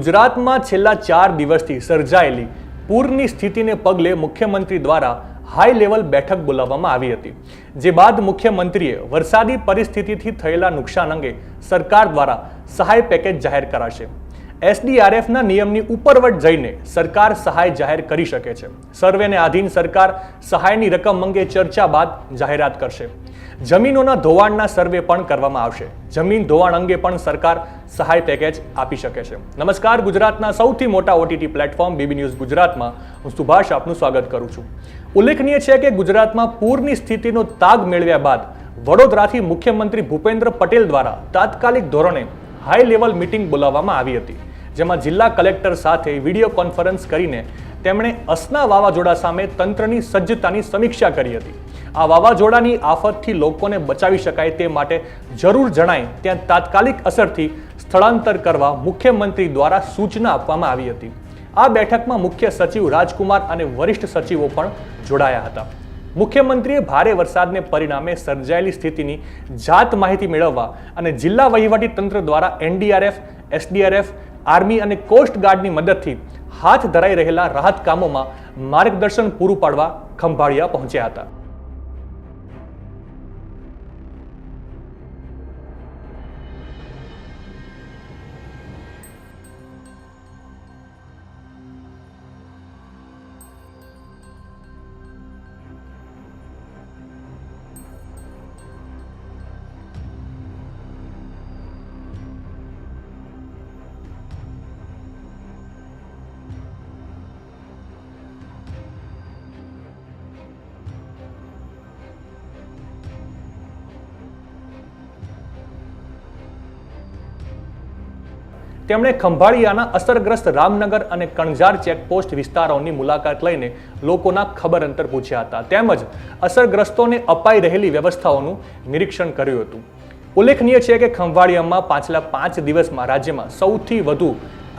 ગુજરાતમાં છેલ્લા ચાર દિવસથી સર્જાયેલી પૂરની સ્થિતિને પગલે મુખ્યમંત્રી દ્વારા હાઈ લેવલ બેઠક બોલાવવામાં આવી હતી, જે બાદ મુખ્યમંત્રીએ વરસાદી પરિસ્થિતિથી થયેલા નુકસાન અંગે સરકાર દ્વારા સહાય પેકેજ જાહેર કરાશે. એસડીઆરએફના નિયમની ઉપરવટ જઈને સરકાર સહાય જાહેર કરી શકે છે. સર્વેને આધીન સરકાર સહાયની રકમ અંગે ચર્ચા બાદ જાહેરાત કરશે. જમીનોના ધોવાણના સર્વે પણ કરવામાં આવશે. જમીન ધોવાણ અંગે પણ સરકાર સહાય પેકેજ આપી શકે છે. નમસ્કાર, ગુજરાતના સૌથી મોટા ઓટીટી પ્લેટફોર્મ બીબી ન્યૂઝ ગુજરાતમાં. હું સુભાષ આપનું સ્વાગત કરું છું. ઉલ્લેખનીય છે કે ગુજરાતમાં પૂરની સ્થિતિનો તાગ મેળવ્યા બાદ વડોદરાથી મુખ્યમંત્રી ભૂપેન્દ્ર પટેલ દ્વારા તાત્કાલિક ધોરણે હાઈ લેવલ મીટિંગ બોલાવવામાં આવી હતી. જેમાં જિલ્લા કલેક્ટર સાથે વીડિયો કોન્ફરન્સ કરીને તેમણે અસના વાવાઝોડા સામે તંત્રની સજ્જતાની સમીક્ષા કરી હતી. આ વાવાઝોડાની આફતથી લોકોને બચાવી શકાય તે માટે જરૂર જણાય ત્યાં તાત્કાલિક અસરથી સ્થળાંતર કરવા મુખ્યમંત્રી દ્વારા સૂચના આપવામાં આવી હતી. આ બેઠકમાં મુખ્ય સચિવ રાજકુમાર અને વરિષ્ઠ સચિવો પણ જોડાયા હતા. મુખ્યમંત્રીએ ભારે વરસાદને પરિણામે સર્જાયેલી સ્થિતિની જાત માહિતી મેળવવા અને જિલ્લા વહીવટી તંત્ર દ્વારા એનડીઆરએફ, એસડીઆરએફ, આર્મી અને કોસ્ટ ગાર્ડની મદદથી હાથ ધરાઈ રહેલા રાહત કામોમાં માર્ગદર્શન પૂરું પાડવા ખંભાળિયા પહોંચ્યા હતા. તેમણે ખંભાળિયાના અસરગ્રસ્ત રામનગર અને કણઝાર ચેકપોસ્ટ વિસ્તારોની મુલાકાત લઈને લોકોના ખબર અંતર પૂછ્યા હતા. તેમજ અસરગ્રસ્તોને અપાઈ રહેલી વ્યવસ્થાઓનું નિરીક્ષણ કર્યું હતું. ઉલ્લેખનીય છે કે ખંભાળિયામાં પાછલા પાંચ દિવસમાં રાજ્યમાં સૌથી વધુ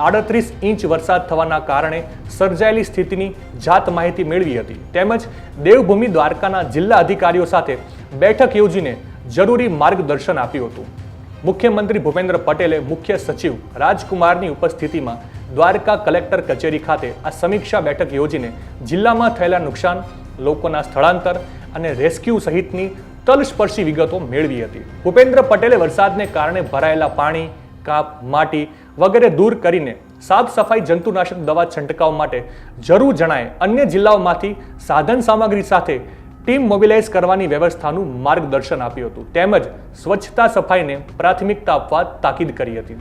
આડત્રીસ ઇંચ વરસાદ થવાના કારણે સર્જાયેલી સ્થિતિની જાત માહિતી મેળવી હતી. તેમજ દેવભૂમિ દ્વારકાના જિલ્લા અધિકારીઓ સાથે બેઠક યોજીને જરૂરી માર્ગદર્શન આપ્યું હતું. મુખ્યમંત્રી ભૂપેન્દ્ર પટેલે મુખ્ય સચિવ રાજકુમારની ઉપસ્થિતિમાં દ્વારકા કલેક્ટર કચેરી ખાતે આ સમીક્ષા બેઠક યોજીને જિલ્લામાં થયેલા નુકસાન, લોકોના સ્થળાંતર અને રેસ્ક્યુ સહિતની તલસ્પર્શી વિગતો મેળવી હતી. ભૂપેન્દ્ર પટેલે વરસાદને કારણે ભરાયેલા પાણી, કાપ, માટી વગેરે દૂર કરીને સાફ સફાઈ જંતુનાશક દવા છંટકાવ માટે જરૂર જણાય અન્ય જિલ્લાઓમાંથી સાધન સામગ્રી સાથે ટીમ મોબિલાઇઝ કરવાની વ્યવસ્થાનું માર્ગદર્શન આપ્યું હતું. તેમજ સ્વચ્છતા સફાઈને પ્રાથમિકતા આપવા તાકીદ કરી હતી.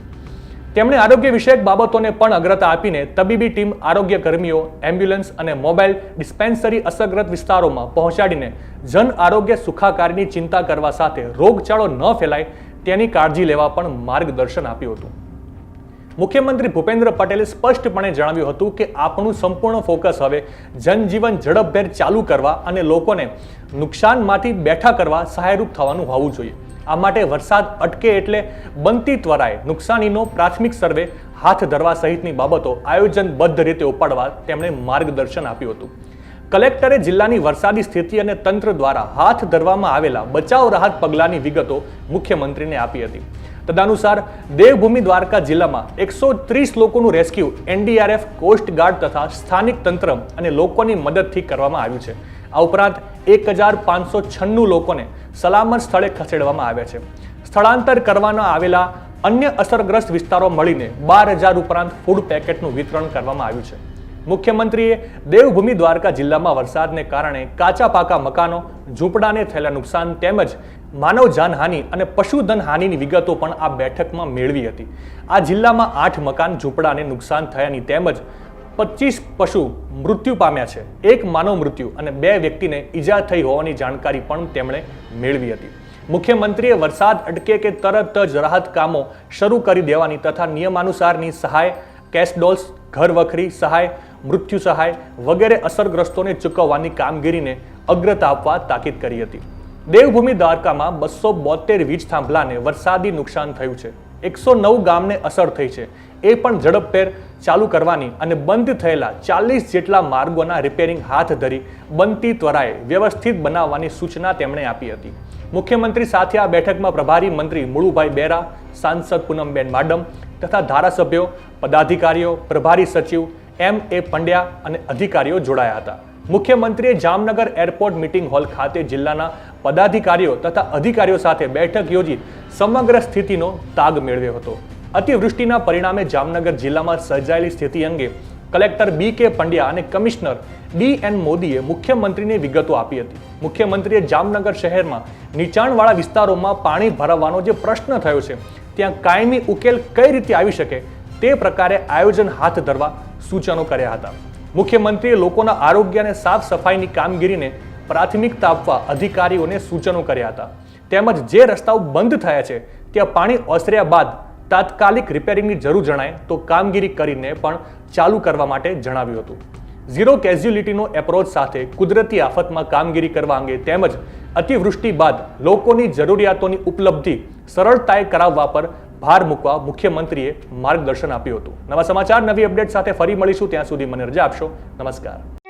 તેમણે આરોગ્ય વિષયક બાબતોને પણ અગ્રતા આપીને તબીબી ટીમ, આરોગ્ય કર્મીઓ, એમ્બ્યુલન્સ અને મોબાઈલ ડિસ્પેન્સરી અસરગ્રસ્ત વિસ્તારોમાં પહોંચાડીને જન આરોગ્ય સુખાકારીની ચિંતા કરવા સાથે રોગચાળો ન ફેલાય તેની કાળજી લેવા પણ માર્ગદર્શન આપ્યું હતું. મુખ્યમંત્રી ભૂપેન્દ્ર પટેલે સ્પષ્ટપણે જણાવ્યું હતું કે આપણું સંપૂર્ણ ફોકસ હવે જનજીવન ઝડપભેર ચાલુ કરવા અને લોકોને નુકસાનમાંથી બેઠા કરવા સહાયરૂપ થવાનું હોવું જોઈએ. આ માટે વરસાદ અટકે એટલે બનતી ત્વરાએ નુકસાનીનો પ્રાથમિક સર્વે હાથ ધરવા સહિતની બાબતો આયોજનબદ્ધ રીતે ઉપાડવા તેમણે માર્ગદર્શન આપ્યું હતું. કલેક્ટરે જિલ્લાની વરસાદી સ્થિતિ અને તંત્ર દ્વારા હાથ ધરવામાં આવેલા બચાવ રાહત પગલાંની વિગતો મુખ્યમંત્રીને આપી હતી. તદનુસાર દેવભૂમિ દ્વારકા જિલ્લામાં એકસો ત્રીસ લોકોનું રેસ્ક્યુ એનડીઆરએફ, કોસ્ટ ગાર્ડ તથા સ્થાનિક તંત્ર અને લોકોની મદદથી કરવામાં આવ્યું છે. આ ઉપરાંત એક હજાર પાંચસો છન્નું લોકોને સલામત સ્થળે ખસેડવામાં આવ્યા છે. સ્થળાંતર કરવાના આવેલા અન્ય અસરગ્રસ્ત વિસ્તારો મળીને બાર હજાર ઉપરાંત ફૂડ પેકેટનું વિતરણ કરવામાં આવ્યું છે. મુખ્યમંત્રીએ દેવભૂમિ દ્વારકા જિલ્લામાં વરસાદને કારણે કાચા પાકા મકાનો, ઝૂંપડાને થયેલા નુકસાન તેમજ માનવ જાનહાનિ અને પશુધન હાનિની વિગતો પણ આ બેઠકમાં મેળવી હતી. આ જિલ્લામાં આઠ મકાન ઝૂંપડાને નુકસાન થયાની તેમજ પચીસ પશુ મૃત્યુ પામ્યા છે. એક માનવ મૃત્યુ અને બે વ્યક્તિને ઈજા થઈ હોવાની જાણકારી પણ તેમણે મેળવી હતી. મુખ્યમંત્રીએ વરસાદ અટકે કે તરત જ રાહત કામો શરૂ કરી દેવાની તથા નિયમાનુસારની સહાય કેશ ડોલ્સ, ઘર વખરી સહાય, મૃત્યુ સહાય વગેરે અસરગ્રસ્તોને ચૂકવવાની કામગીરીને અગ્રતા આપવા તાકીદ કરી હતી. દેવભૂમિ દ્વારકામાં બસો બોતેર વીજ થાંભલાને વરસાદી નુકસાન થયું છે. એકસો નવ ગામને અસર થઈ છે. એ પણ ઝડપભેર ચાલુ કરવાની અને બંધ થયેલા ચાલીસ જેટલા માર્ગોના રિપેરિંગ હાથ ધરી બનતી ત્વરાએ વ્યવસ્થિત બનાવવાની સૂચના તેમણે આપી હતી. મુખ્યમંત્રી સાથે આ બેઠકમાં પ્રભારી મંત્રી મુળુભાઈ બેરા, સાંસદ પૂનમબેન માડમ તથા ધારાસભ્યો, પદાધિકારીઓ, પ્રભારી સચિવ, એમ એ પંડ્યા અને અધિકારીઓ જોડાયા હતા. મુખ્યમંત્રીએ જામનગર એરપોર્ટ મીટિંગ હોલ ખાતે જિલ્લાના પદાધિકારીઓ તથા અધિકારીઓ સાથે બેઠક યોજી સમગ્ર સ્થિતિનો તાગ મેળવ્યો હતો. અતિવૃષ્ટિના પરિણામે જામનગર જિલ્લામાં સર્જાયેલી સ્થિતિ અંગે કલેક્ટર બી કે પંડ્યા અને કમિશનર ડી એન મોદીએ મુખ્યમંત્રીને વિગતો આપી હતી. મુખ્યમંત્રીએ જામનગર શહેરમાં નીચાણવાળા વિસ્તારોમાં પાણી ભરાવાનો જે પ્રશ્ન થયો છે, ત્યાં કાયમી ઉકેલ કઈ રીતે આવી શકે તે પ્રકારે આયોજન હાથ ધરવા સૂચનો કર્યા હતા. મુખ્યમંત્રીએ લોકોના આરોગ્ય અને સાફ સફાઈની કામગીરીને પ્રાથમિકતા આપવા અધિકારીઓને સૂચનો કર્યા હતા. તેમજ જે રસ્તાઓ બંધ થયા છે, ત્યાં પાણી ઓસર્યા બાદ તાત્કાલિક રિપેરિંગની જરૂર જણાય તો કામગીરી કરીને પણ ચાલુ કરવા માટે જણાવ્યું હતું. ઝીરો કેઝ્યુલિટીનો એપ્રોચ સાથે કુદરતી આફતમાં કામગીરી કરવા અંગે તેમજ અતિવૃષ્ટિ બાદ લોકોની જરૂરિયાતોની ઉપલબ્ધિ સરળતાએ કરાવવા પર ભાર મૂકવા મુખ્યમંત્રીએ માર્ગદર્શન આપ્યું હતું. નવા સમાચાર, નવી અપડેટ સાથે ફરી મળીશું. ત્યાં સુધી મને રજા આપશો. નમસ્કાર.